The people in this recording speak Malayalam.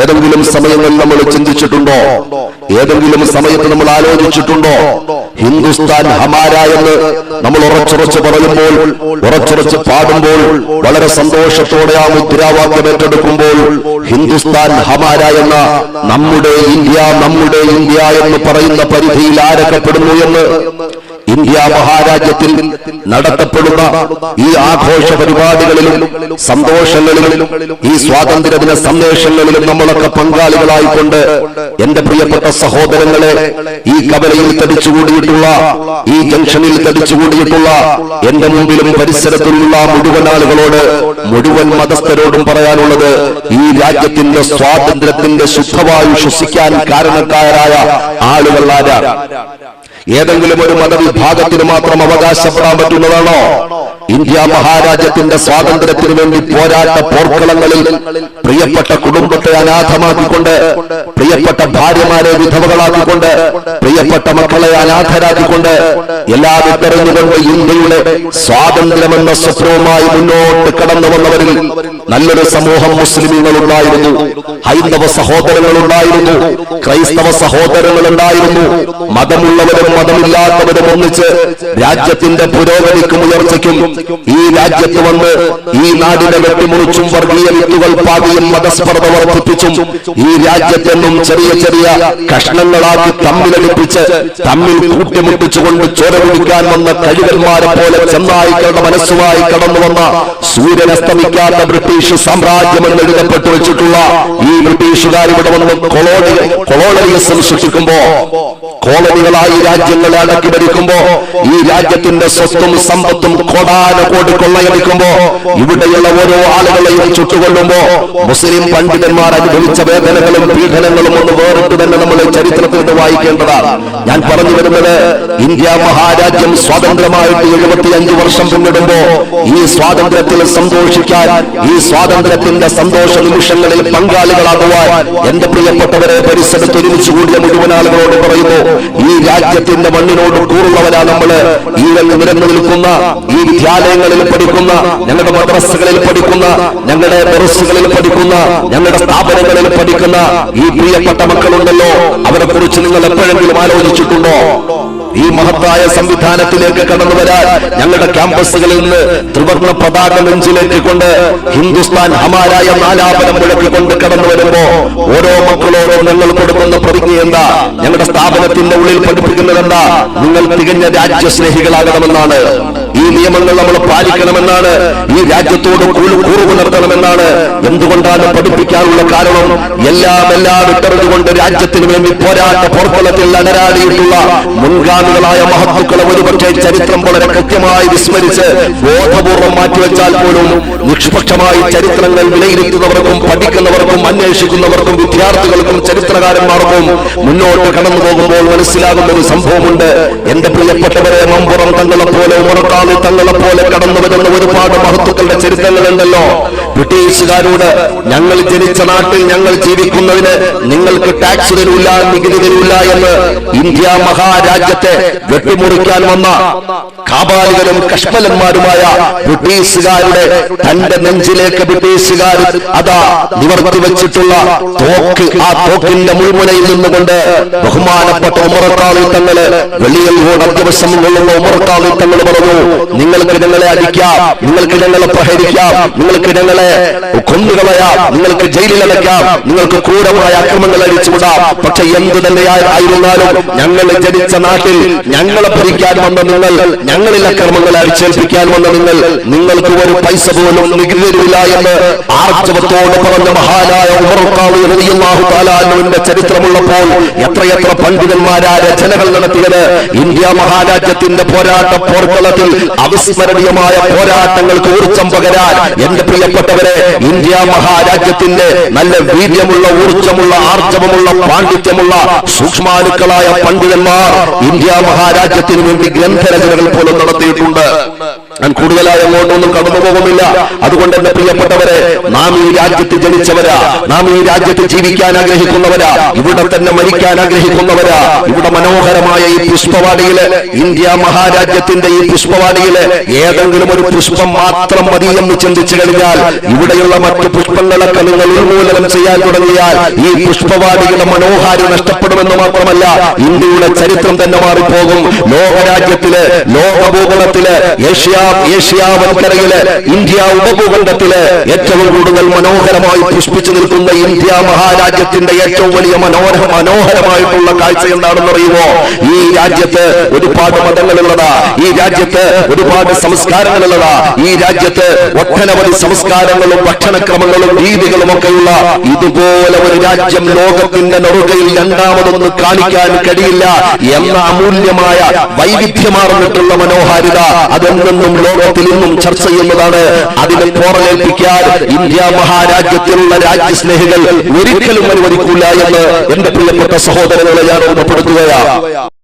ഏതെങ്കിലും സമയങ്ങളിൽ നമ്മൾ ചിന്തിച്ചിട്ടുണ്ടോ? ഏതെങ്കിലും സമയത്ത് നമ്മൾ ആലോചിച്ചിട്ടുണ്ടോ? ഹിന്ദുസ്ഥാൻ ഹമാര എന്ന് നമ്മൾ ഉറച്ചുറച്ച് പറയുമ്പോൾ ഉറച്ചുറച്ച് പാടുമ്പോൾ വളരെ സന്തോഷത്തോടെ ആ മുദ്രാവാക്യം ഏറ്റെടുക്കുമ്പോൾ ഹിന്ദുസ്ഥാൻ ഹമാര എന്ന നമ്മുടെ ഇന്ത്യ നമ്മുടെ ഇന്ത്യ എന്ന് പറയുന്ന പരിധിയിൽ ആരൊക്കെ പെടുന്നു എന്ന് ഇന്ത്യ മഹാരാജ്യത്തിൽ നടത്തപ്പെടുന്ന ഈ ആഘോഷ പരിപാടികളിലും സന്തോഷങ്ങളിലും ഈ സ്വാതന്ത്ര്യ ദിന സന്ദേശങ്ങളിലും നമ്മളൊക്കെ പങ്കാളികളായിക്കൊണ്ട് എന്റെ പ്രിയപ്പെട്ട സഹോദരങ്ങളെ ഈ കവലയിൽ തടിച്ചുകൂടിയിട്ടുള്ള ഈ ജംഗ്ഷനിൽ തടിച്ചുകൂടിയിട്ടുള്ള എന്റെ മുമ്പിലും പരിസരത്തിലുള്ള മുഴുവൻ ആളുകളോട് മുഴുവൻ മതസ്ഥരോടും പറയാനുള്ളത് ഈ രാജ്യത്തിന്റെ സ്വാതന്ത്ര്യത്തിന്റെ ശുദ്ധവായു ശ്വസിക്കാൻ കാരണക്കാരായ ആളുകൾ ആരാണ്? ഏതെങ്കിലും ഒരു മതവിഭാഗത്തിന് മാത്രം അവകാശപ്പെടാൻ പറ്റുന്നതാണോ? ഇന്ത്യ മഹാരാജ്യത്തിന്റെ സ്വാതന്ത്ര്യത്തിന് വേണ്ടി പോരാട്ട പോർക്കളങ്ങളിൽ പ്രിയപ്പെട്ട കുടുംബത്തെ അനാഥമാക്കിക്കൊണ്ട് പ്രിയപ്പെട്ട ഭാര്യമാരെ വിധവകളാക്കിക്കൊണ്ട് പ്രിയപ്പെട്ട മക്കളെ അനാഥരാക്കിക്കൊണ്ട് എല്ലാ തെരഞ്ഞുകൊണ്ട് ഇന്ത്യയുടെ സ്വാതന്ത്ര്യമെന്ന സ്വപ്നവുമായി മുന്നോട്ട് കടന്നു വന്നവരിൽ നല്ലൊരു സമൂഹം മുസ്ലിമുകൾ ഉണ്ടായിരുന്നു ഹൈന്ദവ സഹോദരങ്ങൾ ഉണ്ടായിരുന്നു ക്രൈസ്തവ സഹോദരങ്ങൾ ഉണ്ടായിരുന്നു മതമുള്ളവരും മതമില്ലാത്തവരും ഒന്നിച്ച് രാജ്യത്തിന്റെ പുരോഗതിക്കും ഉയർച്ചയ്ക്കും ഈ രാജ്യത്ത് വന്ന് ഈ നാടിനെ വെട്ടിമുറിച്ചും വർഗീയ വിത്തുകൾ പാകിയും മതസ്പർദ്ധ വർദ്ധിപ്പിച്ചും ഈ രാജ്യത്തെന്നും ചെറിയ ചെറിയ കഷ്ണങ്ങളാക്കി തമ്മിലടിപ്പിച്ച് തമ്മിൽ കൂട്ടിമുട്ടിച്ചുകൊണ്ട് ചോര വന്ന കഴിവന്മാരെ പോലെ ചെന്നായിക്കളുടെ മനസ്സുമായി കടന്നു വന്ന സൂര്യൻ അസ്തമിക്കാത്ത ബ്രിട്ടീഷ് സാമ്രാജ്യം എന്ന് എഴുതപ്പെട്ടു വെച്ചിട്ടുള്ള ഈ ബ്രിട്ടീഷുകാർ ഇവിടെ വന്ന് കൊളോണി കൊളോണിയലിസം സൃഷ്ടിക്കുമ്പോ കോളനികളായി രാജ്യങ്ങളെ അടക്കി ഭരിക്കുമ്പോ ഈ രാജ്യത്തിന്റെ സ്വത്തും സമ്പത്തും കൊടാന കോടി കൊള്ളയടിക്കുമ്പോ ഇവിടെയുള്ള ഓരോ ആളുകളെയും ചുട്ടുകൊള്ളുമ്പോ മുസ്ലിം പണ്ഡിതന്മാർ അനുഭവിച്ച വേദനകളും പീഡനങ്ങളും ഒന്ന് വേറിട്ട് തന്നെ നമ്മൾ ചരിത്രത്തിൽ നിന്ന് വായിക്കേണ്ടതാണ്. ഞാൻ പറഞ്ഞു വരുന്നത് ഇന്ത്യ മഹാരാജ്യം സ്വാതന്ത്ര്യമായിട്ട് എഴുപത്തിയഞ്ച് വർഷം പിന്നിടുമ്പോ ഈ സ്വാതന്ത്ര്യത്തിൽ സന്തോഷിക്കാൻ ഈ സ്വാതന്ത്ര്യത്തിന്റെ സന്തോഷ നിമിഷങ്ങളിൽ പങ്കാളികളാകുവാൻ എന്റെ പ്രിയപ്പെട്ടവരെ പരിസരത്ത് ഒരുമിച്ച് കൂടിയ മുഴുവൻ ആളുകളോട് പറയുന്നു ഈ രാജ്യത്തിന്റെ മണ്ണിനോട് കൂറുള്ളവരാ നമ്മൾ. ഈ നിരന്നു നിൽക്കുന്ന ഈ വിദ്യാലയങ്ങളിൽ പഠിക്കുന്ന ഞങ്ങളുടെ മദ്രസകളിൽ പഠിക്കുന്ന ഞങ്ങളുടെ ദർസുകളിൽ പഠിക്കുന്ന ഞങ്ങളുടെ സ്ഥാപനങ്ങളിൽ പഠിക്കുന്ന ഈ പ്രിയപ്പെട്ട മക്കളുണ്ടല്ലോ അവരെ കുറിച്ച് നിങ്ങൾ എപ്പോഴെങ്കിലും ആലോചിച്ചിട്ടുണ്ടോ? ഈ മഹത്തായ സംവിധാനത്തിലേക്ക് കടന്നു വരാൻ ഞങ്ങളുടെ ക്യാമ്പസുകളിൽ നിന്ന് ത്രിവർണ പതാക നെഞ്ചിലേക്ക് കൊണ്ട് ഹിന്ദുസ്ഥാൻ ഹമാരായ നാലാപനം മുഴക്കിക്കൊണ്ട് കടന്നു വരുമ്പോ ഓരോ മക്കളോടും ഞങ്ങൾ കൊടുക്കുന്ന എന്താ? ഞങ്ങളുടെ സ്ഥാപനത്തിന്റെ ഉള്ളിൽ പഠിപ്പിക്കുന്നത് എന്താ? നിങ്ങൾ തികഞ്ഞ രാജ്യസ്നേഹികളാകണമെന്നാണ്. ഈ നിയമങ്ങൾ നമ്മൾ പാലിക്കണമെന്നാണ്. ഈ രാജ്യത്തോട് കൂറ് പുലർത്തണമെന്നാണ് എന്തുകൊണ്ടാണ് പഠിപ്പിക്കാനുള്ള കാരണം? എല്ലാം എല്ലാം വിട്ടറിഞ്ഞുകൊണ്ട് രാജ്യത്തിന് വേണ്ടി പോരാട്ട പോർക്കളത്തിൽ അനരാടിയിട്ടുള്ള മുൻഗാമികളായ മഹത്തുക്കളെ ഒരുപക്ഷെ ചരിത്രം വളരെ കൃത്യമായി വിസ്മരിച്ച് ബോധപൂർവം മാറ്റിവെച്ചാൽ പോലും നിഷ്പക്ഷമായി ചരിത്രങ്ങൾ വിലയിരുത്തുന്നവർക്കും പഠിക്കുന്നവർക്കും അന്വേഷിക്കുന്നവർക്കും വിദ്യാർത്ഥികൾക്കും ചരിത്രകാരന്മാർക്കും മുന്നോട്ട് കടന്നു പോകുമ്പോൾ മനസ്സിലാകുന്ന ഒരു സംഭവമുണ്ട്. എന്റെ പ്രിയപ്പെട്ടവരെ മമ്പുറം തങ്ങളെ പോലെ ഉമർക്കാളി തങ്ങളെ പോലെ കടന്നു വരുന്ന ഒരുപാട് മഹത്വക്കളുടെ ചരിത്രങ്ങളുണ്ടല്ലോ. ബ്രിട്ടീഷുകാരോട് ഞങ്ങൾ ജനിച്ച നാട്ടിൽ ഞങ്ങൾ ജീവിക്കുന്നതിന് നിങ്ങൾക്ക് ടാക്സ് തരൂല നികുതി തരൂല എന്ന് ഇന്ത്യ മഹാരാജ്യത്തെ വെട്ടിമുറിക്കാൻ വന്ന കാപാലികരും കഷ്മലന്മാരുമായ ബ്രിട്ടീഷുകാരുടെ തന്റെ നെഞ്ചിലേക്ക് ബ്രിട്ടീഷുകാർ അതാ നിവർത്തി വെച്ചിട്ടുള്ള തോക്ക് ആ തോക്കിന്റെ മുൾമുനയിൽ നിന്നുകൊണ്ട് ബഹുമാനപ്പെട്ട ഉമറക്കാളി തങ്ങൾ വെളിയിൽ റോഡ് അത്യാവശ്യം കൊള്ളുന്ന ഉമറക്കാളി തങ്ങൾ പറഞ്ഞു നിങ്ങൾക്ക് ഞങ്ങളെ അടിക്കാം നിങ്ങൾക്ക് ഞങ്ങളെ പ്രഹരിക്കാം നിങ്ങൾക്ക് ഞങ്ങളെ കൊന്നുകളയാം നിങ്ങൾക്ക് ജയിലിൽ അടയ്ക്കാം നിങ്ങൾക്ക് ക്രൂരമായ അക്രമങ്ങൾ അടിച്ചുവിടാം. പക്ഷെ എന്ത് തന്നെയായിരുന്നാലും ഞങ്ങൾ ജനിച്ച നാട്ടിൽ ഞങ്ങളെ ഭരിക്കാൻ വന്ന നിങ്ങൾ ഞങ്ങളിൽ അക്രമങ്ങൾ അടിച്ചേൽപ്പിക്കാൻ വന്ന നിങ്ങൾ നിങ്ങൾക്ക് ഒരു പൈസ പോലും നികുതി തരില്ല എന്ന് ആർജവത്തോട് പറഞ്ഞ മഹാനായ ഉമർക്കാവ് ചരിത്രമുള്ളപ്പോൾ എത്രയെത്ര പണ്ഡിതന്മാരാ രചനകൾ നടത്തിയത്. ഇന്ത്യ മഹാരാജ്യത്തിന്റെ പോരാട്ട പോർക്കളത്തിൽ അവിസ്മരണീയമായ പോരാട്ടങ്ങൾക്ക് ഊർജം പകരാൻ എന്റെ പ്രിയപ്പെട്ടവരെ ഇന്ത്യ മഹാരാജ്യത്തിന്റെ നല്ല വീര്യമുള്ള ഊർജമുള്ള ആർജവമുള്ള പാണ്ഡിത്യമുള്ള സൂക്ഷ്മാനുക്കളായ പണ്ഡിതന്മാർ ഇന്ത്യ മഹാരാജ്യത്തിന് വേണ്ടി ഗ്രന്ഥരചനകൾ പോലും നടത്തിയിട്ടുണ്ട്. ഞാൻ കൂടുതലായി അങ്ങോട്ടൊന്നും കടന്നു പോകുന്നില്ല. അതുകൊണ്ട് എന്റെ പ്രിയപ്പെട്ടവരെ നാം ഈ രാജ്യത്ത് ജനിച്ചവരാ. നാം ഈ രാജ്യത്ത് ജീവിക്കാൻ ആഗ്രഹിക്കുന്നവരാ. ഇവിടെ തന്നെ മരിക്കാൻ ആഗ്രഹിക്കുന്നവരാ. ഇവിടെ മനോഹരമായ ഈ പുഷ്പവാടിയിൽ ഇന്ത്യ മഹാരാജ്യത്തിന്റെ ഈ പുഷ്പവാടിയിൽ ഏതെങ്കിലും ഒരു പുഷ്പം മാത്രം മതി എന്ന് ചിന്തിച്ചു കഴിഞ്ഞാൽ ഇവിടെയുള്ള മറ്റു പുഷ്പങ്ങളൊക്കെ നിങ്ങൾ ഉന്മൂലനം ചെയ്യാൻ തുടങ്ങിയാൽ ഈ പുഷ്പവാടിയുടെ മനോഹാരി നഷ്ടപ്പെടുമെന്ന് മാത്രമല്ല ഇന്ത്യയുടെ ചരിത്രം തന്നെ മാറിപ്പോകും. ലോകരാജ്യത്തിൽ ലോകഭൂപടത്തിൽ ഏഷ്യ ഏഷ്യാവൻകരയിൽ ഇന്ത്യ ഉപഭൂഖണ്ഡത്തിൽ ഏറ്റവും കൂടുതൽ മനോഹരമായി പുഷ്പിച്ചു നിൽക്കുന്ന ഇന്ത്യ മഹാരാജ്യത്തിന്റെ ഏറ്റവും വലിയ മനോഹര മനോഹരമായിട്ടുള്ള കാഴ്ച എന്താണെന്ന് അറിയുമോ? ഈ രാജ്യത്ത് ഒരുപാട് മതങ്ങളുള്ളതാ. ഈ രാജ്യത്ത് ഒരുപാട് സംസ്കാരങ്ങളുള്ളതാ. ഈ രാജ്യത്ത് ഒട്ടനവധി സംസ്കാരങ്ങളും ഭക്ഷണക്രമങ്ങളും രീതികളും ഒക്കെയുള്ള ഇതുപോലെ ഒരു രാജ്യം ലോകത്തിന്റെ നെറുകയിൽ രണ്ടാമതൊന്ന് കാണിക്കാൻ കഴിയില്ല എന്ന അമൂല്യമായ വൈവിധ്യമാർന്നിട്ടുള്ള മനോഹാരിത അതെന്നും ലോകത്തിൽ ഇന്നും ചർച്ച ചെയ്യുന്നതാണ്. അതിനെ പോറലേൽപ്പിക്കാൻ ഇന്ത്യ മഹാരാജ്യത്തിലുള്ള രാജ്യസ്നേഹികൾ ഒരിക്കലും അനുവദിക്കൂല എന്ന് എന്റെ പ്രിയപ്പെട്ട സഹോദരങ്ങളെ ഞാൻ ഓർമ്മപ്പെടുത്തുകയാണ്.